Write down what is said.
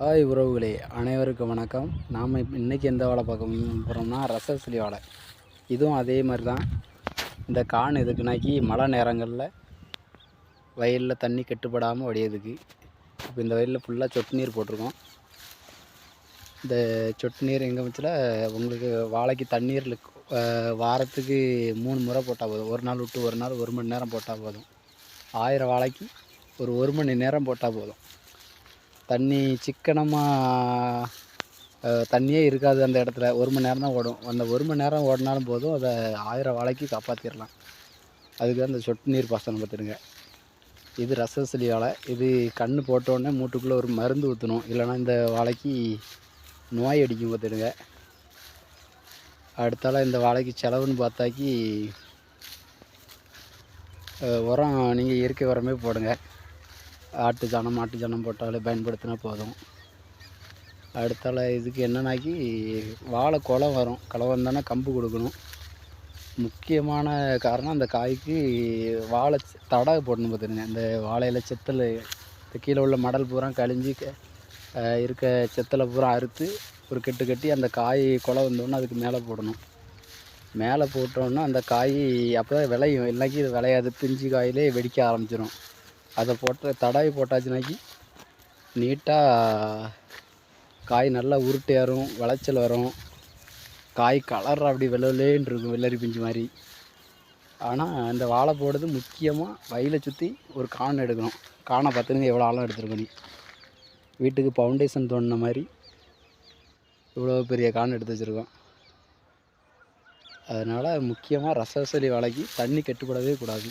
Hi உறவுகளே அனைவருக்கும் வணக்கம். நாம் இப் இன்றைக்கி எந்த வாழை பார்க்க போகிறோம்னா ரசசிலி வாழை இதுவும் அதே மாதிரி தான். இந்த கான் எதுக்குனாக்கி மழை நேரங்களில் வயலில் தண்ணி கெட்டுப்படாமல் வடியதுக்கு இப்போ இந்த வயலில் ஃபுல்லாக சொட்டு நீர் போட்டிருக்கோம். இந்த சொட்டு நீர் எங்கே பட்சத்தில் உங்களுக்கு வாழைக்கு தண்ணீரில் வாரத்துக்கு மூணு முறை போட்டால் போதும். ஒரு நாள் விட்டு ஒரு நாள் ஒரு மணி நேரம் போட்டால் போதும். ஆயிரம் வாழைக்கு ஒரு ஒரு மணி நேரம் போட்டால் போதும். தண்ணி சிக்கனமாக தண்ணியே இருக்காது அந்த இடத்துல. ஒரு மணி நேரம் தான் ஓடும். அந்த ஒரு மணி நேரம் ஓடினாலும் போதும். அதை ஆயிரம் வாழைக்கு காப்பாற்றிடலாம் அதுக்கு தான் இந்த சொட்டு நீர் பாசனம் பார்த்துடுங்க. இது ரசசலி வாழை இது கண் போட்டோடனே மூட்டுக்குள்ளே ஒரு மருந்து ஊற்றணும் இல்லைன்னா இந்த வாழைக்கு நோய் அடிக்கும் பார்த்துடுங்க. அடுத்தால இந்த வாழைக்கு செலவுன்னு பார்த்தாக்கி உரம் நீங்கள் இயற்கை உரமே போடுங்க. ஆட்டு சாணம் மாட்டு சாணம் போட்டாலே பயன்படுத்தினா போதும். அடுத்தால இதுக்கு என்னன்னாக்கி வாழை குலை வரும். குளம் வந்தானே கம்பு கொடுக்கணும். முக்கியமான காரணம் அந்த காய்க்கு வாழை செ- தடை போடணும் பார்த்துருங்க இந்த வாழையில் செத்தல் இந்த கீழே உள்ள மடல் பூரா கழிஞ்சி இருக்க செத்தலை பூரா அறுத்து ஒரு கெட்டு கட்டி அந்த காய் குலை வந்தோடனே அதுக்கு மேலே போடணும். மேலே போட்டோன்னா அந்த காய் அப்போ தான் விளையும். இல்லைனாக்கி இது விளையாது. பிஞ்சு காயிலே வெடிக்க ஆரம்பிச்சிடும் அதை போட்ட தடவி போட்டாச்சுனாக்கி நீட்டாக காய் நல்லா உருட்டையாரும் விளைச்சல் வரும். காய் கலர் அப்படி வெள்ளை இருக்கும் வெள்ளரி பிஞ்சு மாதிரி. ஆனால் இந்த வாழை போடுறது முக்கியமாக வயலை சுற்றி ஒரு கான் எடுக்கணும். காணை பார்த்துங்க எவ்வளோ ஆழம் எடுத்துருக்கோம் நீ வீட்டுக்கு ஃபவுண்டேஷன் தோணுன மாதிரி இவ்வளோ பெரிய கான் எடுத்து வச்சுருக்கோம். அதனால் முக்கியமாக ரசவசலி வாழைக்கு தண்ணி கெட்டுப்படவே கூடாது.